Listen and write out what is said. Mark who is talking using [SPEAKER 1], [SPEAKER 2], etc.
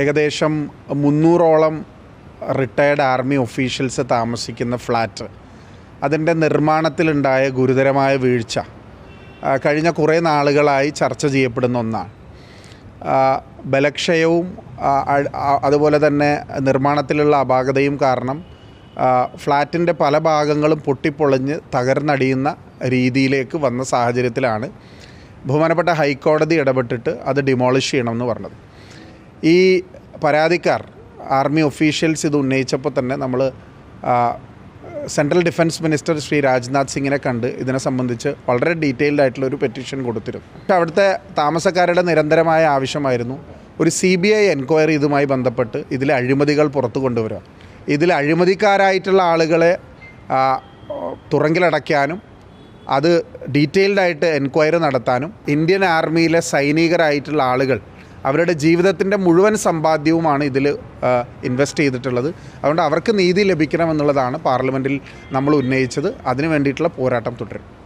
[SPEAKER 1] ഏകദേശം മുന്നൂറോളം retired army officials താമസിക്കുന്ന ഫ്ലാറ്റ് അതിന്റെ നിർമ്മാണത്തിലുണ്ടായ ഗുരുതരമായ വീഴ്ച കഴിഞ്ഞ കുറേ നാളുകളായി ചർച്ച ചെയ്യപ്പെടുന്ന ഒന്നാണ്. ബലക്ഷയവും അതുപോലെ തന്നെ നിർമ്മാണത്തിലുള്ള അപാകതയും കാരണം ഫ്ലാറ്റിന്റെ പല ഭാഗങ്ങളും പൊട്ടിപ്പൊളിഞ്ഞ് തകർന്നടിയുന്ന രീതിയിലേക്ക് വന്ന സാഹചര്യത്തിലാണ് ബഹുമാനപ്പെട്ട ഹൈക്കോടതി ഇടപെട്ടിട്ട് അത് ഡിമോളിഷ് ചെയ്യണമെന്ന് പറഞ്ഞത്. ഈ പരാതിക്കാർ ആർമി ഒഫീഷ്യൽസ് ഇത് ഉന്നയിച്ചപ്പോൾ തന്നെ നമ്മൾ central defence minister Shri Rajnath സിംഗിനെ കണ്ട് ഇതിനെ സംബന്ധിച്ച് വളരെ ഡീറ്റെയിൽഡ് ആയിട്ടുള്ള ഒരു പെറ്റീഷൻ കൊടുത്തിരുന്നു. പക്ഷേ അവിടുത്തെ താമസക്കാരുടെ നിരന്തരമായ ആവശ്യമായിരുന്നു ഒരു സി ബി ഐ എൻക്വയറി ഇതുമായി ബന്ധപ്പെട്ട് ഇതിലെ അഴിമതികൾ പുറത്തു കൊണ്ടുവരിക. ഇതിൽ അഴിമതിക്കാരായിട്ടുള്ള ആളുകളെ തുറങ്കിലടയ്ക്കാനും അത് ഡീറ്റെയിൽഡായിട്ട് എൻക്വയറി നടത്താനും ഇന്ത്യൻ ആർമിയിലെ സൈനികരായിട്ടുള്ള ആളുകൾ അവരുടെ ജീവിതത്തിന്റെ മുഴുവൻ സമ്പാദ്യവുമാണ് ഇതിൽ ഇൻവെസ്റ്റ് ചെയ്തിട്ടുള്ളത്. അതുകൊണ്ട് അവർക്ക് നീതി ലഭിക്കണമെന്നുള്ളതാണ് പാർലമെന്റിൽ നമ്മൾ ഉന്നയിച്ചത്. അതിനു വേണ്ടിയിട്ടുള്ള പോരാട്ടം തുടരും.